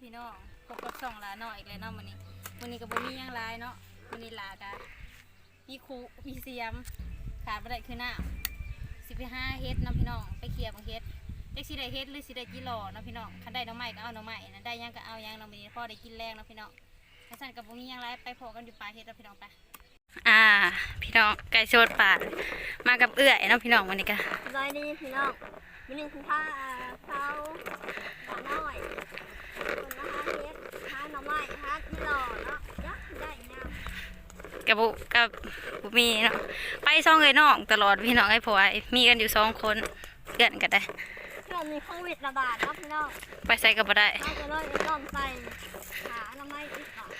พี่น้องพบกับสองหลาหน่อยอีกแล้วเนาะมื้อนี้มื้อนี้ก็บ่มีหยังหลายเนาะมื้อนี้หลากะมีครูมีเสียมขาดบ่ได้คือน้ำสิไปหาเฮ็ดเนาะพี่น้องไปเคลียร์บังเฮ็ดจักสิได้เฮ็ดหรือสิได้จิหล่อเนาะพี่น้องคันได้หน่อไม้ก็เอาน่อไม้นะได้ยังก็เอายังเนาะมื้อนี้พ่อได้กินแรงเนาะพี่น้องถ้าซั่นก็บ่มีหยังหลายไปพอกันอยู่ป่าเฮ็ดเนาะพี่น้องไปอ่า พี่น้องไก่โชดป่ามากับเอื้อยเนาะพี่น้องวันนี้ก็สบายดีพี่น้องวันนี้คุณพ่าเขาหน้อย หาหน่อไม้หาหล่อเนาะยักได้งามกับบุกับบุมีเนาะไปซองเลยน้องตลอดพี่น้องไอ้ผัวไอ้มีกันอยู่สองคนเพื่อนกันได้ช่วงนี้โควิดระบาดเนาะพี่น้องไปใส่ก็บ่ได้เราจะเลยต้อมใส่หาหน่อไม้อีกก่อน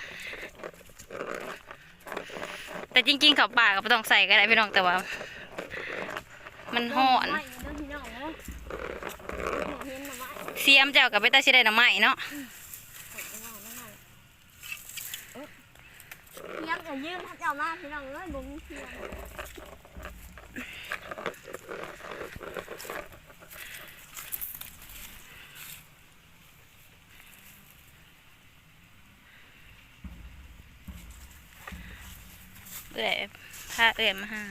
แต่จริงๆเขาป่าก็บ่ต้องใส่ก็ได้พี่น้องแต่ว่า มันห่อน เสียมเจ้ากับไปตาชิได้หน่อไม้เนาะเทียมจะยืมเจ้ามาพี่น้องเอ้ยบ่มีเทียมเอื้อยพาเอื้อยมาหา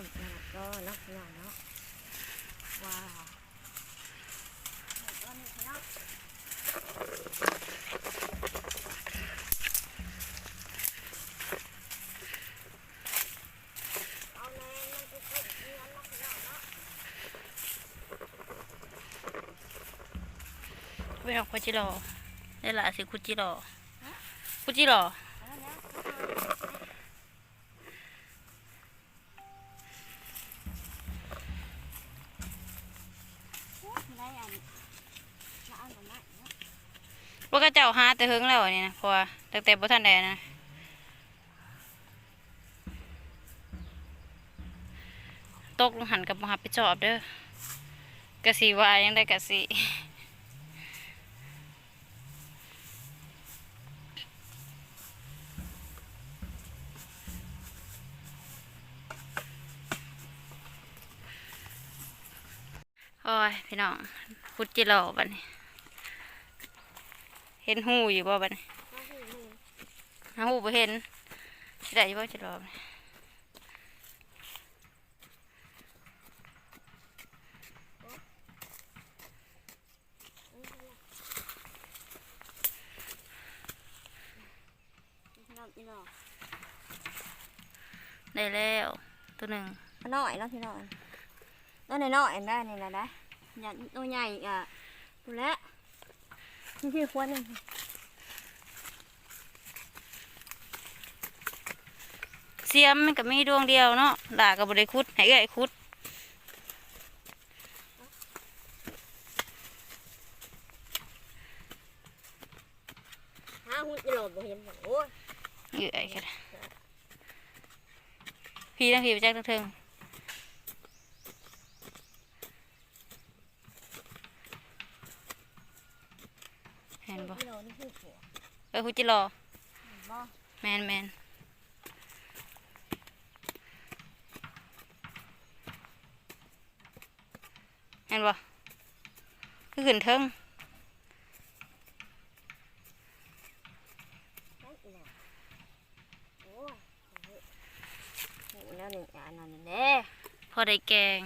เอาถึงอีกหน่อยนะก็นักพี่น้องเนาะว้าวเอานี่พี่น้องเอาแรงมันจะเป็นเงินนักพี่น้องเนาะพี่น้องคุจิรอได้ละสิคุจิโรอคุจิโอ้ยได้อันมาเอาหน่อไม้เนาะ ว่าก็เจ้าหาแต่เฮิงแล้วนี่นะพราะตั้งแต่บ่ทันได้นะตกลงหันกับมหาไปจอบเด้อกะสีวายังได้กะสีโอ้ยพี่น้องคุดจิโร่บัดนี้ ห็นหูอยู่บ่บัดนี้หาหูบ่เห็นสิได้อยู่บ่จิโร่บัดนี้ได้แล้วตัวหนึ่งน้อยแล้วพี่น้อยตัวน้อยได้นี่นะได้อย่าตัวใหญ่อะดูแลว นี่คือควรหนึ่งเสียมมันก็มีดวงเดียวเนาะด่าก็บ่ได้คุดให้เอ้อยคุดห้าหุ่นกิโลบ่เห็นบ่โอ้ยเอ้อยก็ได้พี่ทั้งพี่ไปแจ้งทั้งเทิงเห็นบ่ กิโลนี่คือหัว เออคุดจิโร่บ่แมนแมนเห็นบ่คือขึ้นเทิงได้กิโลโอ้ยโอ้ยแล้วนี่อันนั้นเด้พอได้แกง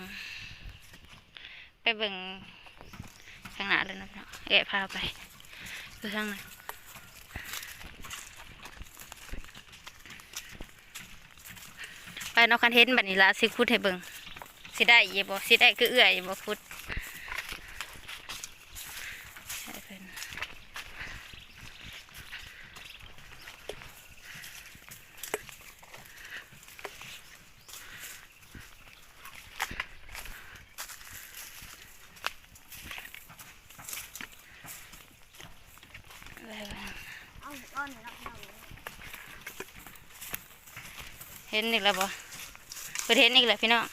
ไปเบิ่งข้างหน้าเลยนะพี่น้องแกะพาไปดูข้างหน้า ไปนอกคันเทนบัดนี้ละสิคุดให้เบิ่งสิได้ยี่บ่สิได้คือเอื้อยบ่คุดให้เพิ่นไปเบิ่งเอพี่น้องเห็นอีกแล้วบ่ ไปเห็นอีกเลยพี่น้อง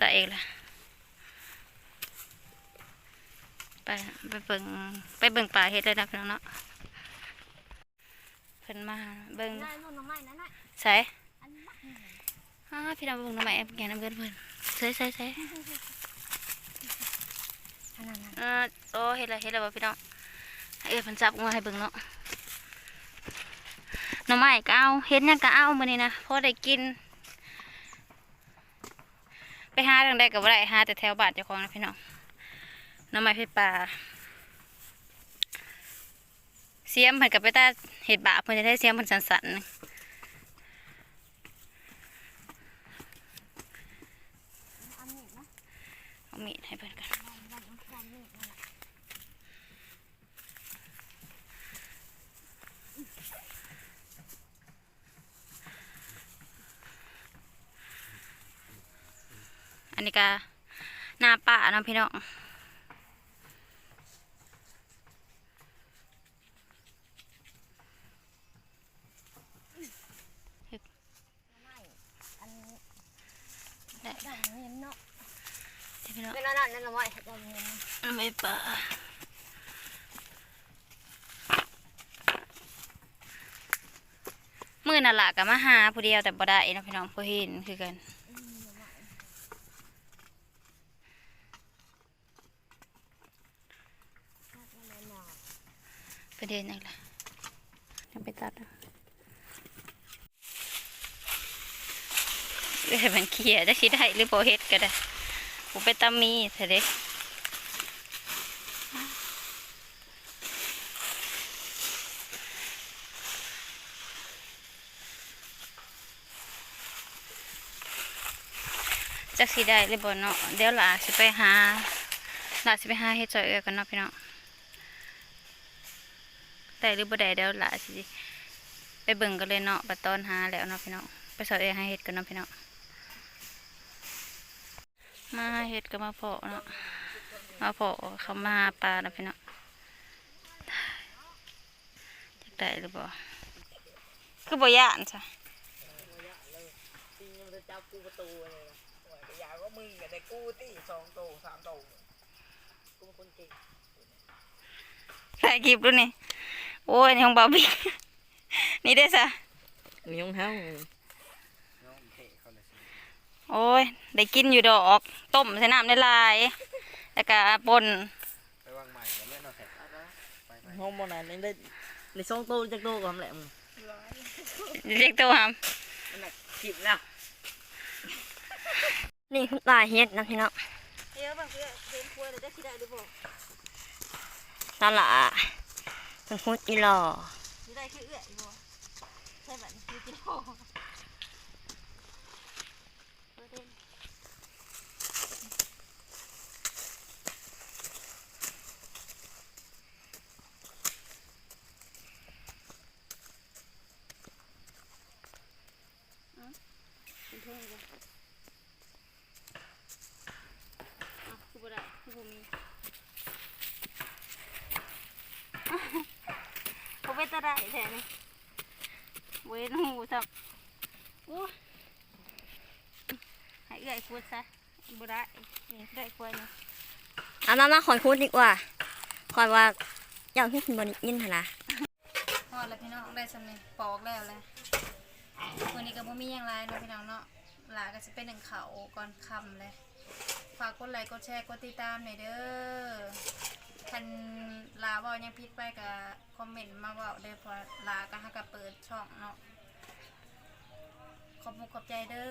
ได้เองละ ไปไปเบิ่งไปเบิ่งป่าเฮ็ดเลยนะพี่น้องเนาะเพิ่นมาเบิ่งได้นู่นน้องไม้นั่นน่ะใส่อันบักอ้าพี่น้องเบิ่งหน้ำใหม่แอบแกน้ำเกินเพิ่นใส่ใส่ใส่อันนั้นน่ะเออโอ้เฮ็ดแล้วเฮ็ดแล้วบ่พี่น้องให้เอ้ยเพิ่นจับมาให้เบิ่งเนาะหน้ำใหม่ก็เอาเฮ็ดหยังก็เอามื้อนี้นะพอได้กิน ไปหาทางใดก็บ่ได้หาแต่แถวบ้านเจ้าของนะพี่น้องห น้ำใหม่เพชรป่าเสียมเพิ่นก็ไปตาเฮ็ดบาเพิ่นจะได้เสียมเพิ่นสันๆอันนี้นะเอามีดให้เพิ่นกันกันอันนี้ก็หน้าป่าเนาะพี่น้อง ได้ได้เงินเนาะพี่น้องเป็นอันนั้นนั่นละไว้ได้เงินไม่ป่ามือน่ะละก็มาหาผู้เดียวแต่บ่ได้เนาะพี่น้องผู้เห็นคือกันประเด็นอะไรล่ะยังไปตัดเอ เอ้ยมันเขียจะคิดได้หรือโบเฮ็ดก็ได้ผมไปตามีเถอะเด้จะสิได้หรือบ่เนาะเดี๋ยวหลาสิไปหาหลาสิไปหาเฮ็ดจอยเอือกันเนาะพี่น้องได้หรือบ่ได้เดี๋ยวหลาสิไปเบิ่งกันเลยเนาะบัดตอนหาแล้วเนาะพี่น้องไปสอยให้เฮ็ดกันเนาะพี่น้อง มาเฮ็ดก็มาเพาะเนาะมาเพาะเขามาปลาเนะพี่เน้องจักได้หรือบ่าคือบ่ย่านจ้ะจริงมันจะจับกูประตูเลยนะโอ้ยแต่อยากว่ามึงกับแต่กูตีสองโตสามโตกูเป็นคนเก่งถ่ายคลิปดูนี่ โอ้ยนี่ของบาร์บี้นี่ได้ซะมียงเท้า โอ้ย ได้กินอยู่ดอก ต้มใส่น้ำในลาย แล้วก็ป่นไปวางใหม่แล้วแม่นอนแท็กไปไปห้องมันนั้นได้ในสองโตจากโตก่อนแหละมึงเรียกตัวหามมันน่ะจิบแล้วนี่คือตาเฮ็ดนะพี่น้องเดี๋ยวบางทีเห็นคุยแล้วจะคิดได้หรือเปล่านั่นล่ะเป็นคนอีหล่อคิดได้คือเอื้อยบ่ใช่แบบนี้คือกินโลประเด็นเอ้าเป็นเท่งจ้ะอะคือบ่ได้คือบ่มี เขา ไปตะได้แท้นี่เว้นหูสับโอ้ยให้เอื้อยพูดซะบ่ได้นี่ได้กล้วยนี่เอามามาขอยพูดดีกว่าขอยว่าอย่างที่คุณบนยินหนนะพอแล้วพี่น้องได้สำเนียงปอกแล้วเลยวันนี้ก็บ่มีหยังไรเนาะพี่น้องเนาะหลาก็จะเป็นหนึ่งเขาก่อนค่ำเลย ฝากกดไลค์กดแชร์กดติดตามหน่อยเด้อ คันลาเว่ายังผิดไปก็คอมเมนต์มาเว่าเด้อเพอลาก็ฮักก็เปิดช่องเนาะขอบคุณขอบใจเด้อ